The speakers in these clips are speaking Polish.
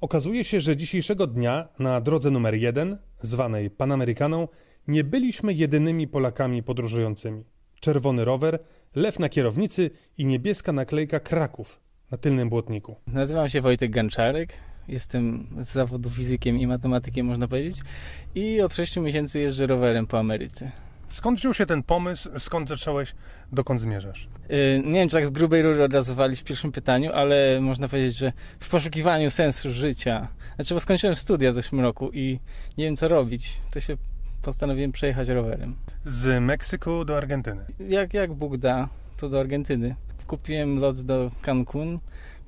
Okazuje się, że dzisiejszego dnia na drodze numer jeden, zwanej Panamerykaną, nie byliśmy jedynymi Polakami podróżującymi. Czerwony rower, lew na kierownicy i niebieska naklejka Kraków na tylnym błotniku. Nazywam się Wojtek Ganczarek. Jestem z zawodu fizykiem i matematykiem, można powiedzieć. I od 6 miesięcy jeżdżę rowerem po Ameryce. Skąd wziął się ten pomysł? Skąd zacząłeś? Dokąd zmierzasz? Yy, Nie wiem, czy tak z grubej rury od razu walić w pierwszym pytaniu, ale można powiedzieć, że w poszukiwaniu sensu życia. Znaczy, bo skończyłem studia w zeszłym roku i nie wiem, co robić. To się postanowiłem przejechać rowerem. Z Meksyku do Argentyny. Jak, jak Bóg da, to do Argentyny. Kupiłem lot do Cancun,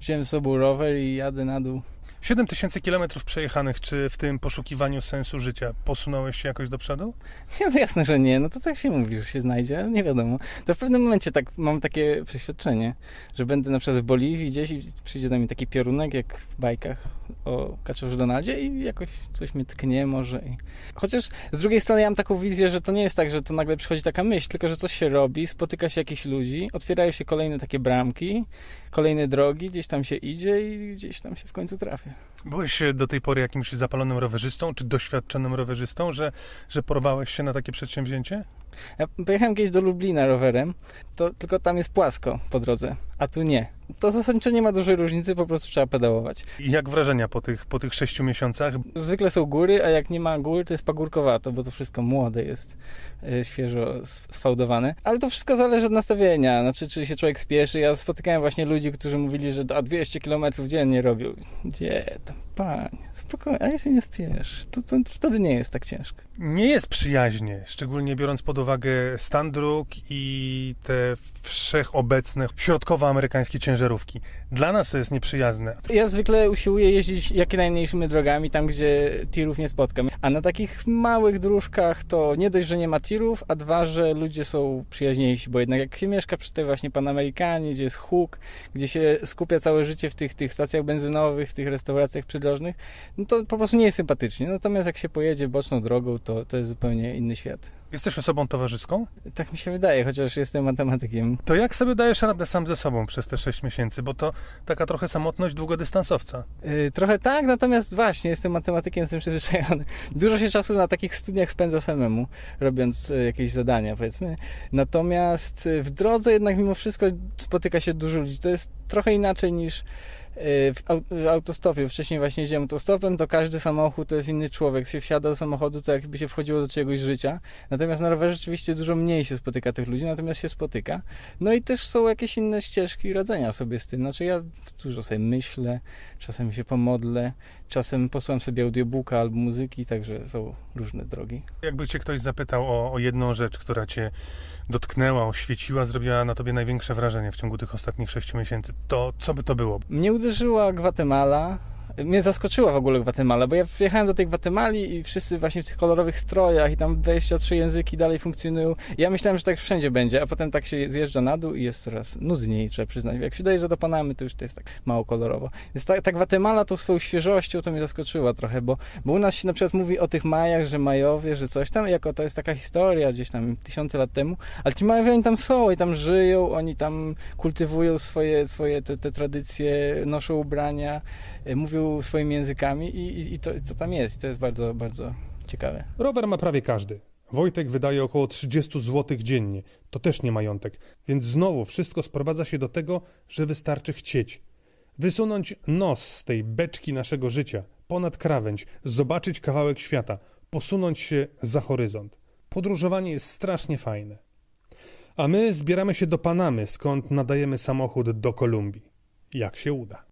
wziąłem z sobą rower i jadę na dół 7 tysięcy kilometrów przejechanych. Czy w tym poszukiwaniu sensu życia posunąłeś się jakoś do przodu? Nie, no jasne, że nie. No to tak się mówi, że się znajdzie, ale nie wiadomo. To w pewnym momencie tak mam takie przeświadczenie, że będę na przykład w Boliwii gdzieś i przyjdzie do mnie taki piorunek, jak w bajkach o Kaczorze Donaldzie i jakoś coś mnie tknie może. I... Chociaż z drugiej strony ja mam taką wizję, że to nie jest tak, że to nagle przychodzi taka myśl, tylko że coś się robi, spotyka się jakichś ludzi, otwierają się kolejne takie bramki, kolejne drogi, gdzieś tam się idzie i gdzieś tam się w końcu trafia. Byłeś do tej pory jakimś zapalonym rowerzystą, czy doświadczonym rowerzystą, że, że porwałeś się na takie przedsięwzięcie? Ja pojechałem kiedyś do Lublina rowerem, to tylko tam jest płasko po drodze, a tu nie. To zasadniczo nie ma dużej różnicy, po prostu trzeba pedałować. I jak wrażenia po tych, po tych sześciu miesiącach? Zwykle są góry, a jak nie ma gór, to jest pagórkowato, bo to wszystko młode jest, e, świeżo sfałdowane. Ale to wszystko zależy od nastawienia, znaczy czy się człowiek spieszy. Ja spotykałem właśnie ludzi, którzy mówili, że a 200 km dziennie robią. Gdzie tam, panie, spokojnie, ale się nie spiesz. To, to, to wtedy nie jest tak ciężko. Nie jest przyjaźnie, szczególnie biorąc pod uwagę stan dróg i te wszechobecne środkowoamerykańskie ciężarówki. Dla nas to jest nieprzyjazne. Ja zwykle usiłuję jeździć jak najmniejszymi drogami, tam gdzie tirów nie spotkam. A na takich małych dróżkach to nie dość, że nie ma tirów, a dwa, że ludzie są przyjaźniejsi, bo jednak jak się mieszka przy tej właśnie Panamerykanie, gdzie jest huk, gdzie się skupia całe życie w tych, tych stacjach benzynowych, w tych restauracjach przydrożnych, no to po prostu nie jest sympatycznie. Natomiast jak się pojedzie boczną drogą, to, to jest zupełnie inny świat. Jesteś osobą towarzyską? Tak mi się wydaje, chociaż jestem matematykiem. To jak sobie dajesz radę sam ze sobą przez te sześć miesięcy? Bo to taka trochę samotność długodystansowca. Yy, Trochę tak, natomiast właśnie jestem matematykiem, jestem przyzwyczajony. Dużo się czasu na takich studiach spędza samemu, robiąc e, jakieś zadania, powiedzmy. Natomiast e, w drodze jednak mimo wszystko spotyka się dużo ludzi. To jest trochę inaczej niż w au- w autostopie. Wcześniej właśnie jeździłem autostopem, to każdy samochód to jest inny człowiek. Jak się wsiada do samochodu, to jakby się wchodziło do czyjegoś życia. Natomiast na rowerze rzeczywiście dużo mniej się spotyka tych ludzi, natomiast się spotyka. No i też są jakieś inne ścieżki radzenia sobie z tym. Znaczy ja dużo sobie myślę, czasem się pomodlę, czasem posłucham sobie audiobooka albo muzyki, także są różne drogi. Jakby cię ktoś zapytał o, o jedną rzecz, która cię dotknęła, oświeciła, zrobiła na tobie największe wrażenie w ciągu tych ostatnich sześciu miesięcy, to co by to było? Mnie uderzyła Gwatemala. Mnie zaskoczyła w ogóle Gwatemala, bo ja wjechałem do tej Gwatemali i wszyscy właśnie w tych kolorowych strojach i tam 23 języki dalej funkcjonują. Ja myślałem, że tak wszędzie będzie, a potem tak się zjeżdża na dół i jest coraz nudniej, trzeba przyznać. Jak się dojeżdża do Panamy, to już to jest tak mało kolorowo. Więc ta, ta Gwatemala tą swoją świeżością to mnie zaskoczyła trochę, bo, bo u nas się na przykład mówi o tych Majach, że Majowie, że coś tam, jako to jest taka historia gdzieś tam tysiące lat temu, ale ci Majowie oni tam są i tam żyją, oni tam kultywują swoje, swoje te, te tradycje, noszą ubrania, e, swoimi językami i, i, i to, to tam jest. I to jest bardzo, bardzo ciekawe. Rower ma prawie każdy. Wojtek wydaje około 30 zł dziennie. To też nie majątek. Więc znowu wszystko sprowadza się do tego, że wystarczy chcieć. Wysunąć nos z tej beczki naszego życia, ponad krawędź, zobaczyć kawałek świata, posunąć się za horyzont. Podróżowanie jest strasznie fajne. A my zbieramy się do Panamy, skąd nadajemy samochód do Kolumbii. Jak się uda.